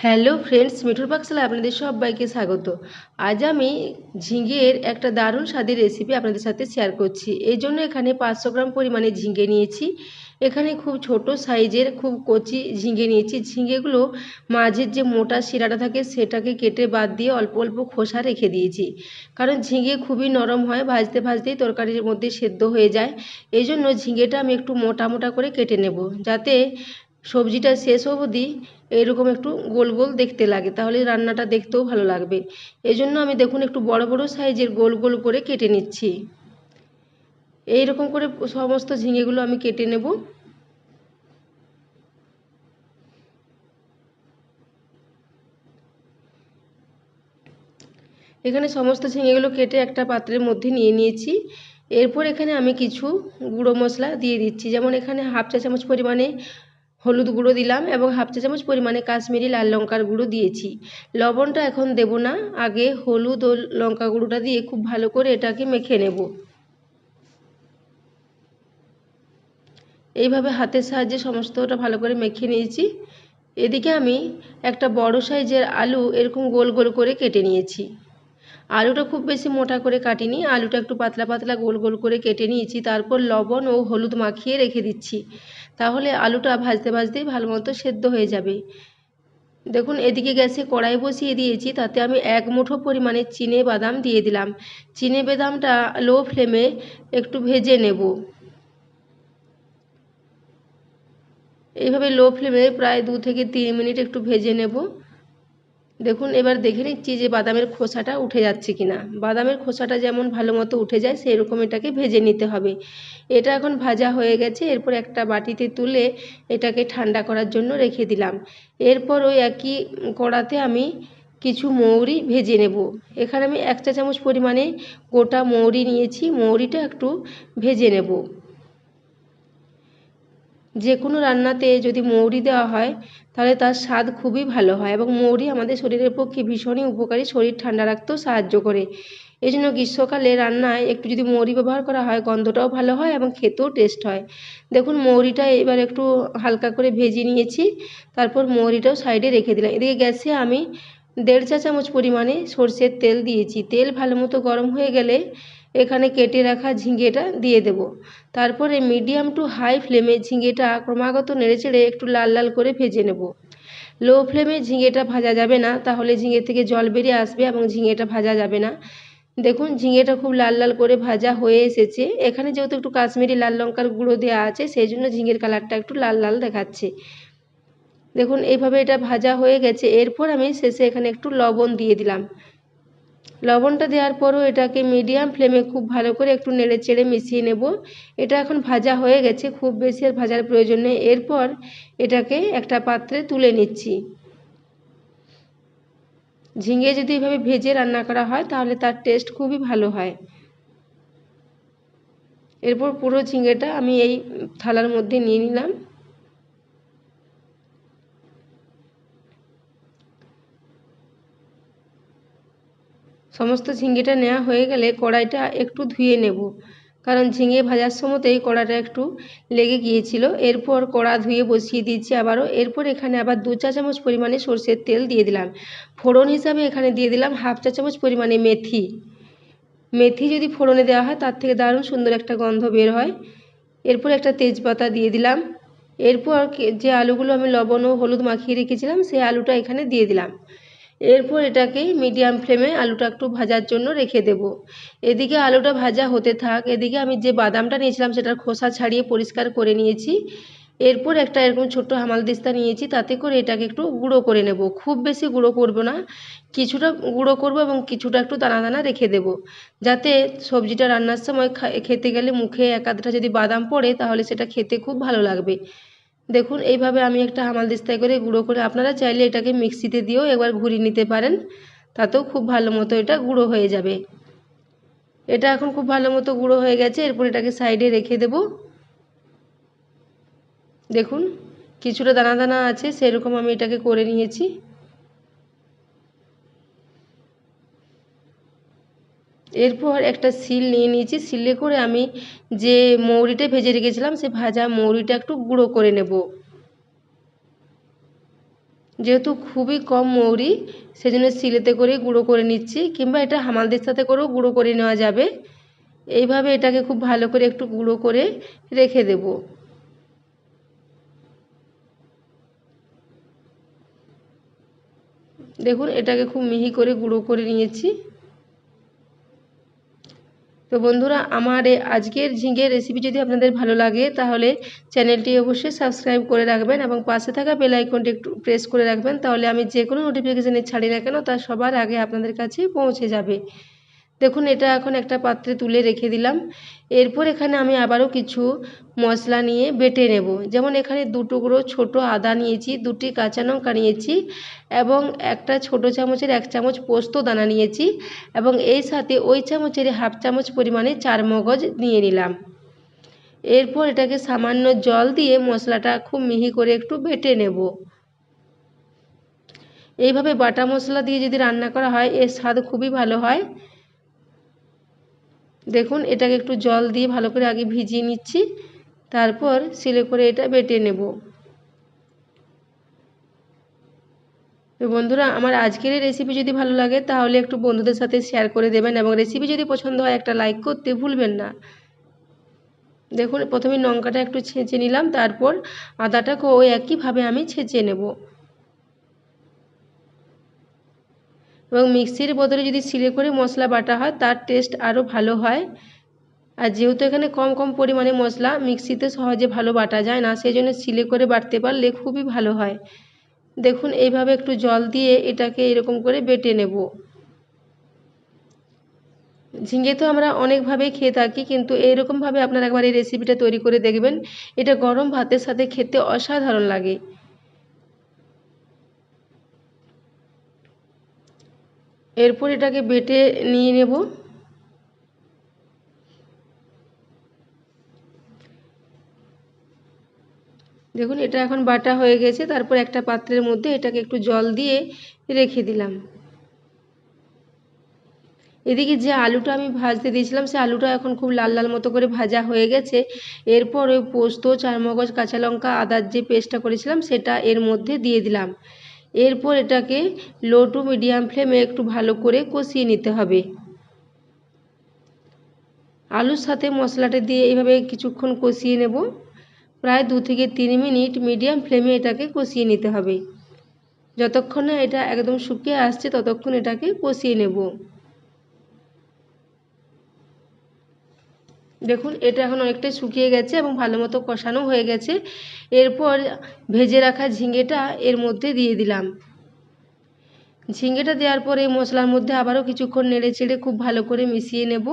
Hello friends মিঠুর পাকশালা আপনাদের সবাইকে স্বাগত। আজ আমি ঝিঙের একটা দারুণ স্বাদের রেসিপি আপনাদের সাথে শেয়ার করছি। এই জন্য এখানে পাঁচশো গ্রাম পরিমাণে ঝিঙে নিয়েছি। এখানে খুব ছোট সাইজের খুব কচি ঝিঙে নিয়েছি। ঝিঙেগুলো মাঝের যে মোটা শিরাটা থাকে, সেটাকে কেটে বাদ দিয়ে অল্প অল্প খোসা রেখে দিয়েছি। কারণ ঝিঙে খুবই নরম হয়, ভাজতে ভাজতেই তরকারির মধ্যে সেদ্ধ হয়ে যায়। এই জন্য ঝিঙেটা আমি একটু মোটা মোটা করে কেটে নেব, যাতে সবজিটা শেষ অবধি এরকম একটু গোল গোল দেখতে লাগে, তাহলে রান্নাটা দেখতেও ভালো লাগবে। এই জন্য আমি দেখুন একটু বড় বড় সাইজের গোল গোল করে কেটে নিচ্ছি। এই রকম করে সমস্ত ঝিঙেগুলো আমি কেটে নেব। এখানে সমস্ত ঝিঙেগুলো কেটে একটা পাত্রের মধ্যে নিয়ে নিয়েছি। এরপর এখানে আমি কিছু গুঁড়ো মশলা দিয়ে দিচ্ছি। যেমন এখানে হাফ চা চামচ পরিমাণে হলুদ গুঁড়ো দিলাম এবং হাফ চা চামচ পরিমাণে কাশ্মীরি লাল লঙ্কার গুঁড়ো দিয়েছি। লবণটা এখন দেব না, আগে হলুদ ও লঙ্কা গুঁড়োটা দিয়ে খুব ভালো করে এটাকে মেখে নেব। এইভাবে হাতের সাহায্যে সমস্তটা ভালো করে মেখে নিয়েছি। এদিকে আমি একটা বড় সাইজের আলু এরকম গোল গোল করে কেটে নিয়েছি। আলুটা খুব বেশি মোটা করে কাটিনি। আলুটা একটু পাতলা পাতলা গোল গোল করে কেটে নিয়েছি। তারপর লবণ ও হলুদ মাখিয়ে রেখে দিচ্ছি। তাহলে আলুটা ভাজতে ভাজতেই ভালো মতো সেদ্ধ হয়ে যাবে। দেখুন, এদিকে গ্যাসে কড়াই বসিয়ে দিয়েছি। তাতে আমি এক মুঠো পরিমাণে চিনে বাদাম দিয়ে দিলাম। চিনে বাদামটা লো ফ্লেমে একটু ভেজে নেব। এইভাবে লো ফ্লেমে প্রায় দু থেকে তিন মিনিট একটু ভেজে নেব। দেখুন, এবার দেখে নিচ্ছি যে বাদামের খোসাটা উঠে যাচ্ছে কি না বাদামের খোসাটা যেমন ভালো মতো উঠে যায় সেই রকম এটাকে ভেজে নিতে হবে। এটা এখন ভাজা হয়ে গেছে, এরপর একটা বাটিতে তুলে এটাকে ঠান্ডা করার জন্য রেখে দিলাম। এরপর ওই একই কড়াতে আমি কিছু মৌরি ভেজে নেব। এখানে আমি এক চা চামচ পরিমাণে গোটা মৌরি নিয়েছি, মৌরিটা একটু ভেজে নেব। যে কোনো রান্নাতে যদি মৌরি দেওয়া হয়, তাহলে তার স্বাদ খুবই ভালো হয় এবং মৌরি আমাদের শরীরের পক্ষে ভীষণই উপকারী, শরীর ঠান্ডা রাখতেও সাহায্য করে। এই জন্য গ্রীষ্মকালে রান্নায় একটু যদি মৌরি ব্যবহার করা হয়, গন্ধটাও ভালো হয় এবং খেতেও টেস্ট হয়। দেখুন, মৌরিটা এবার একটু হালকা করে ভেজে নিয়েছি, তারপর মৌরিটাও সাইডে রেখে দিলাম। এদিকে গ্যাসে আমি দেড় চা চামচ পরিমাণে সর্ষের তেল দিয়েছি। তেল ভালো মতো গরম হয়ে গেলে এখানে কেটে রাখা ঝিঙেটা দিয়ে দেব। তারপরে মিডিয়াম টু হাই ফ্লেমে ঝিঙেটা ক্রমাগত নেড়েচেড়ে একটু লাল লাল করে ভেজে নেব। লো ফ্লেমে ঝিঙেটা ভাজা যাবে না, তাহলে ঝিঙে থেকে জল বেরিয়ে আসবে এবং ঝিঙেটা ভাজা যাবে না। দেখুন ঝিঙেটা খুব লাল লাল করে ভাজা হয়ে এসেছে। এখানে যেহেতু একটু কাশ্মীরি লাল লঙ্কার গুঁড়ো দেওয়া আছে, সেই জন্য ঝিঙের কালারটা একটু লাল লাল দেখাচ্ছে। দেখুন, এইভাবে এটা ভাজা হয়ে গেছে। এরপর আমি শেষে এখানে একটু লবণ দিয়ে দিলাম। লবণটা দেওয়ার পরও এটাকে মিডিয়াম ফ্লেমে খুব ভালো করে একটু নেড়ে চেড়ে মিশিয়ে নেব। এটা এখন ভাজা হয়ে গেছে, খুব বেশি আর ভাজার প্রয়োজন নেই। এরপর এটাকে একটা পাত্রে তুলে নিচ্ছি। ঝিঙে যদি এভাবে ভেজে রান্না করা হয়, তাহলে তার টেস্ট খুবই ভালো হয়। এরপর পুরো ঝিঙেটা আমি এই থালার মধ্যে নিয়ে নিলাম। সমস্ত ঝিঙেটা নেওয়া হয়ে গেলে কড়াইটা একটু ধুয়ে নেব। কারণ ঝিঙে ভাজার সময়তেই কড়াটা একটু লেগে গিয়েছিল। এরপর কড়া ধুয়ে বসিয়ে দিয়েছি আবারও। এরপর এখানে আবার দু চা চামচ পরিমাণে সর্ষের তেল দিয়ে দিলাম। ফোড়ন হিসাবে এখানে দিয়ে দিলাম হাফ চা চামচ পরিমাণে মেথি। মেথি যদি ফোড়নে দেওয়া হয়, তার থেকে দারুণ সুন্দর একটা গন্ধ বের হয়। এরপর একটা তেজপাতা দিয়ে দিলাম। এরপর যে আলুগুলো আমি লবণ ও হলুদ মাখিয়ে রেখেছিলাম, সেই আলুটা এখানে দিয়ে দিলাম। এরপর এটাকে মিডিয়াম ফ্লেমে আলুটা একটু ভাজার জন্য রেখে দেব। এদিকে আলুটা ভাজা হতে থাক, এদিকে আমি যে বাদামটা নিয়েছিলাম সেটার খোসা ছাড়িয়ে পরিষ্কার করে নিয়েছি। এরপর একটা এরকম ছোট্ট হামালদিস্তা নিয়েছি, তাতে করে এটাকে একটু গুঁড়ো করে নেব। খুব বেশি গুঁড়ো করব না, কিছুটা গুঁড়ো করব এবং কিছুটা একটু দানা দানা রেখে দেব। যাতে সবজিটা রান্নার সময় খেতে গেলে মুখে এক আধটা যদি বাদাম পড়ে তাহলে সেটা খেতে খুব ভালো লাগবে। দেখুন, এইভাবে আমি একটা হামাল দিস্তায় করে গুঁড়ো করে আপনারা চাইলে এটাকে মিক্সিতে দিয়েও একবার ঘুরিয়ে নিতে পারেন। তাতেও খুব ভালো মতো এটা গুঁড়ো হয়ে যাবে। এটা এখন খুব ভালো মতো গুঁড়ো হয়ে গেছে, এরপর এটাকে সাইডে রেখে দেব। দেখুন, কিছুটা দানা দানা আছে, সেরকম আমি এটাকে করে নিয়েছি। এরপর একটা শিল নিয়ে নিয়েছি, শিলে করে আমি যে মৌরিটা ভেজে রেখেছিলাম, সে ভাজা মৌরিটা একটু গুঁড়ো করে নেব। যেহেতু খুবই কম মৌরি, সেজন্য শিলেতে করে গুঁড়ো করে নিচ্ছি, কিংবা এটা হামালদের সাথে করেও গুঁড়ো করে নেওয়া যাবে। এইভাবে এটাকে খুব ভালো করে একটু গুঁড়ো করে রেখে দেব। দেখুন, এটাকে খুব মিহি করে গুঁড়ো করে নিয়েছি। তো বন্ধুরা, আমার আজকের ঝিঙের রেসিপি যদি আপনাদের ভালো লাগে, তাহলে চ্যানেলটি অবশ্যই সাবস্ক্রাইব করে রাখবেন এবং পাশে থাকা বেল আইকনটি একটু প্রেস করে রাখবেন, তাহলে আমি যে কোনো নোটিফিকেশানে ছাড়ি না কেন, তা সবার আগে আপনাদের কাছে পৌঁছে যাবে। দেখুন, এটা এখন একটা পাত্রে তুলে রেখে দিলাম। এরপর এখানে আমি আবারও কিছু মশলা নিয়ে বেটে নেব। যেমন, এখানে দু টুকরো ছোটো আদা নিয়েছি, দুটি কাঁচা লঙ্কা নিয়েছি এবং একটা ছোট চামচের এক চামচ পোস্ত দানা নিয়েছি এবং এই সাথে ওই চামচের হাফ চামচ পরিমাণে চার মগজ নিয়ে নিলাম। এরপর এটাকে সামান্য জল দিয়ে মশলাটা খুব মিহি করে একটু বেটে নেব। এইভাবে বাটা মশলা দিয়ে যদি রান্না করা হয়, এর স্বাদ খুবই ভালো হয়। দেখুন, এটাকে একটু জল দিয়ে ভালো করে আগে ভিজিয়ে নিচ্ছি। তারপর সিলে করে এটা বেটে নেব। তো বন্ধুরা, আমার আজকের এই রেসিপি যদি ভালো লাগে, তাহলে একটু বন্ধুদের সাথে শেয়ার করে দেবেন এবং রেসিপি যদি পছন্দ হয়, একটা লাইক করতে ভুলবেন না। দেখুন, প্রথমে লঙ্কাটা একটু ছেঁচে নিলাম, তারপর আদাটাকেও ওই একইভাবে আমি ছেঁচে নেব। এবং মিক্সির বদলে যদি সিলে করে মশলা বাটা হয়, তার টেস্ট আরও ভালো হয়। আর যেহেতু এখানে কম কম পরিমাণে মশলা, মিক্সিতে সহজে ভালো বাটা যায় না, সেই জন্য সিলে করে বাটতে পারলে খুবই ভালো হয়। দেখুন, এইভাবে একটু জল দিয়ে এটাকে এরকম করে বেটে নেব। ঝিঙে তো আমরা অনেকভাবেই খেয়ে থাকি, কিন্তু এইরকমভাবে আপনারা একবার এই রেসিপিটা তৈরি করে দেখবেন। এটা গরম ভাতের সাথে খেতে অসাধারণ লাগে। এরপর এটাকে বেটে নিয়ে নেব। দেখুন, এটা এখন বাটা হয়ে গেছে। তারপর একটা পাত্রের মধ্যে এটাকে একটু জল দিয়ে রেখে দিলাম। এদিকে যে আলুটা আমি ভাজতে দিয়েছিলাম, সে আলুটা এখন খুব লাল লাল মতো করে ভাজা হয়ে গেছে। এরপর ওই পোস্ত, চারমগজ, কাঁচা লঙ্কা, আদার যে পেস্টটা করেছিলাম, সেটা এর মধ্যে দিয়ে দিলাম। এরপর এটাকে লো টু মিডিয়াম ফ্লেমে একটু ভালো করে কষিয়ে নিতে হবে। আলুর সাথে মশলাটা দিয়ে এইভাবে কিছুক্ষণ কষিয়ে নেব। প্রায় দু থেকে তিন মিনিট মিডিয়াম ফ্লেমে এটাকে কষিয়ে নিতে হবে। যতক্ষণ না এটা একদম শুকিয়ে আসছে, ততক্ষণ এটাকে কষিয়ে নেব। দেখুন, এটা এখন অনেকটাই শুকিয়ে গেছে এবং ভালো মতো কষানো হয়ে গেছে। এরপর ভেজে রাখা ঝিঙেটা এর মধ্যে দিয়ে দিলাম। ঝিঙেটা দেওয়ার পরে মশলার মধ্যে আবারও কিছুক্ষণ নেড়ে চেড়ে খুব ভালো করে মিশিয়ে নেব।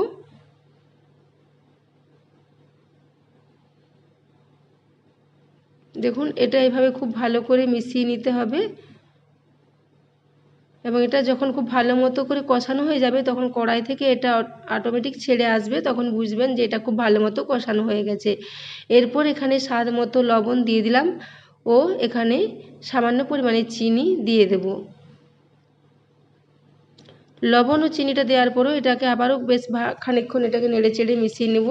দেখুন, এটা এভাবে খুব ভালো করে মিশিয়ে নিতে হবে। এবং এটা যখন খুব ভালো মতো করে কষানো হয়ে যাবে, তখন কড়াই থেকে এটা অটোমেটিক ছেড়ে আসবে, তখন বুঝবেন যে এটা খুব ভালো মতো কষানো হয়ে গেছে। এরপর এখানে স্বাদ মতো লবণ দিয়ে দিলাম ও এখানে সামান্য পরিমাণে চিনি দিয়ে দেব। লবণ ও চিনিটা দেওয়ার পরও এটাকে আবারও বেশ খানিকক্ষণ এটাকে নেড়ে চেড়ে মিশিয়ে নেব।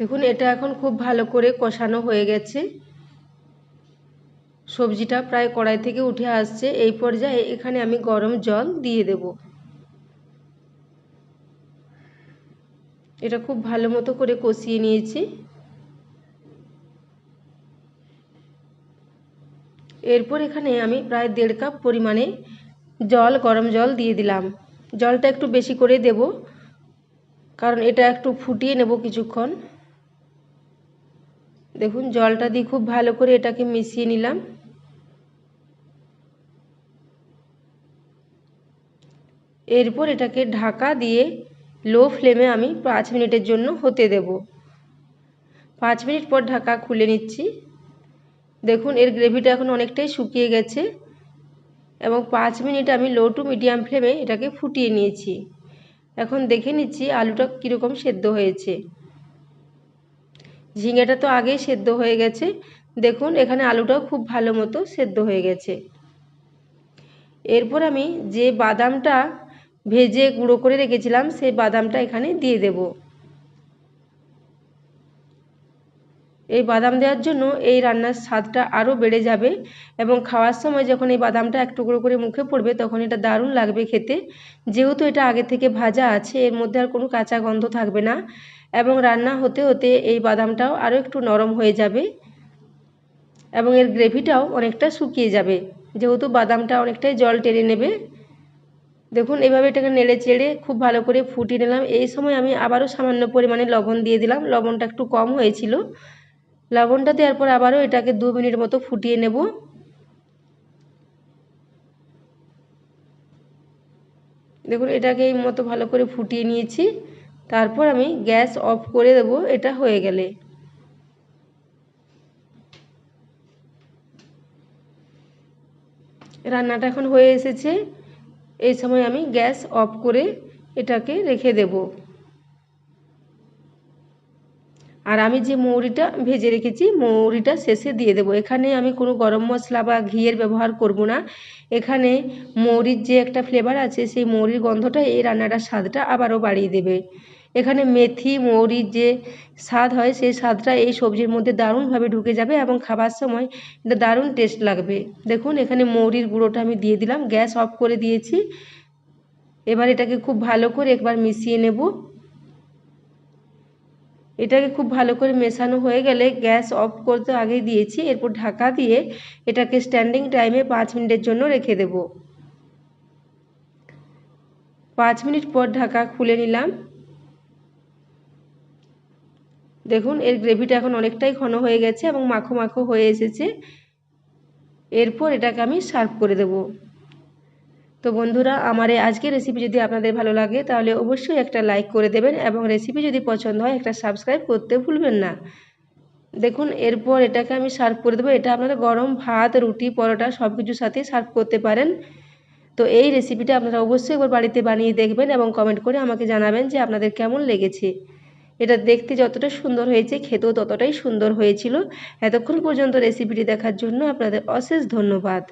দেখুন, এটা এখন খুব ভালো করে কষানো হয়ে গেছে। সবজিটা প্রায় কড়াই থেকে উঠে আসছে। এই পর্যায়ে এখানে আমি গরম জল দিয়ে দেব। এটা খুব ভালো মতো করে কষিয়ে নিয়েছি। এরপর এখানে আমি প্রায় দেড় কাপ পরিমাণে জল, গরম জল দিয়ে দিলাম। জলটা একটু বেশি করে দেব, কারণ এটা একটু ফুটিয়ে নেব কিছুক্ষণ। দেখুন, জলটা দিয়ে খুব ভালো করে এটাকে মিশিয়ে নিলাম। এরপর এটাকে ঢাকা দিয়ে লো ফ্লেমে আমি পাঁচ মিনিটের জন্য হতে দেব। পাঁচ মিনিট পর ঢাকা খুলে নিচ্ছি। দেখুন, এর গ্রেভিটা এখন অনেকটাই শুকিয়ে গেছে এবং পাঁচ মিনিট আমি লো টু মিডিয়াম ফ্লেমে এটাকে ফুটিয়ে নিয়েছি। এখন দেখে নিচ্ছি আলুটা কীরকম সেদ্ধ হয়েছে। ঝিঙেটা তো আগেই সেদ্ধ হয়ে গেছে। দেখুন, এখানে আলুটাও খুব ভালো মতো সেদ্ধ হয়ে গেছে। এরপর আমি যে বাদামটা ভেজে গুঁড়ো করে রেখেছিলাম, সেই বাদামটা এখানে দিয়ে দেব। এই বাদাম দেওয়ার জন্য এই রান্নার স্বাদটা আরও বেড়ে যাবে এবং খাওয়ার সময় যখন এই বাদামটা এক টুকরো করে মুখে পড়বে, তখন এটা দারুণ লাগবে খেতে। যেহেতু এটা আগে থেকে ভাজা আছে, এর মধ্যে আর কোনো কাঁচা গন্ধ থাকবে না এবং রান্না হতে হতে এই বাদামটাও আরও একটু নরম হয়ে যাবে এবং এর গ্রেভিটাও অনেকটা শুকিয়ে যাবে। যেহেতু বাদামটা অনেকটাই জল টেনে নেবে। দেখুন, এভাবে এটাকে নেড়ে চেড়ে খুব ভালো করে ফুটিয়ে নিলাম। এই সময় আমি আবারও সামান্য পরিমাণে লবণ দিয়ে দিলাম। লবণটা একটু কম হয়েছিল। লবণটা দেওয়ার পর আবারও এটাকে দু মিনিট মতো ফুটিয়ে নেব। দেখুন, এটাকে এই মতো ভালো করে ফুটিয়ে নিয়েছি। তারপর আমি গ্যাস অফ করে দেব, এটা হয়ে গেলে। রান্নাটা এখন হয়ে এসেছে। এই সময় আমি গ্যাস অফ করে এটাকে রেখে দেব। আর আমি যে মৌরিটা ভেজে রেখেছি, মৌরিটা শেষে দিয়ে দেব। এখানে আমি কোনো গরম মশলা বা ঘিয়ের ব্যবহার করব না। এখানে মৌরির যে একটা ফ্লেভার আছে, সেই মৌরির গন্ধটা এই রান্নাটার স্বাদটা আবারও বাড়িয়ে দেবে। এখানে মেথি, মৌরির যে স্বাদ হয়, সেই স্বাদটা এই সবজির মধ্যে দারুণভাবে ঢুকে যাবে এবং খাবার সময় এটা দারুণ টেস্ট লাগবে। দেখুন, এখানে মৌরির গুঁড়োটা আমি দিয়ে দিলাম, গ্যাস অফ করে দিয়েছি। এবার এটাকে খুব ভালো করে একবার মিশিয়ে নেব। এটাকে খুব ভালো করে মেশানো হয়ে গেলে গ্যাস অফ করতে আগেই দিয়েছি। এরপর ঢাকা দিয়ে এটাকে স্ট্যান্ডিং টাইমে পাঁচ মিনিটের জন্য রেখে দেব। পাঁচ মিনিট পর ঢাকা খুলে নিলাম। দেখুন, এর গ্রেভিটা এখন অনেকটাই ঘন হয়ে গেছে এবং মাখো মাখো হয়ে এসেছে। এরপর এটাকে আমি সার্ভ করে দেব। তো বন্ধুরা, আমার এই আজকের রেসিপি যদি আপনাদের ভালো লাগে, তাহলে অবশ্যই একটা লাইক করে দেবেন এবং রেসিপি যদি পছন্দ হয়, একটা সাবস্ক্রাইব করতে ভুলবেন না। দেখুন, এরপর এটাকে আমি সার্ভ করে দেবো। এটা আপনারা গরম ভাত, রুটি, পরোটা সব কিছুর সাথেই সার্ভ করতে পারেন। তো এই রেসিপিটা আপনারা অবশ্যই একবার বাড়িতে বানিয়ে দেখবেন এবং কমেন্ট করে আমাকে জানাবেন যে আপনাদের কেমন লেগেছে। এটা দেখতে যতটা সুন্দর হয়েছে, খেতেও ততটাই সুন্দর হয়েছিল। এতক্ষণ পর্যন্ত রেসিপিটি দেখার জন্য আপনাদের অশেষ ধন্যবাদ।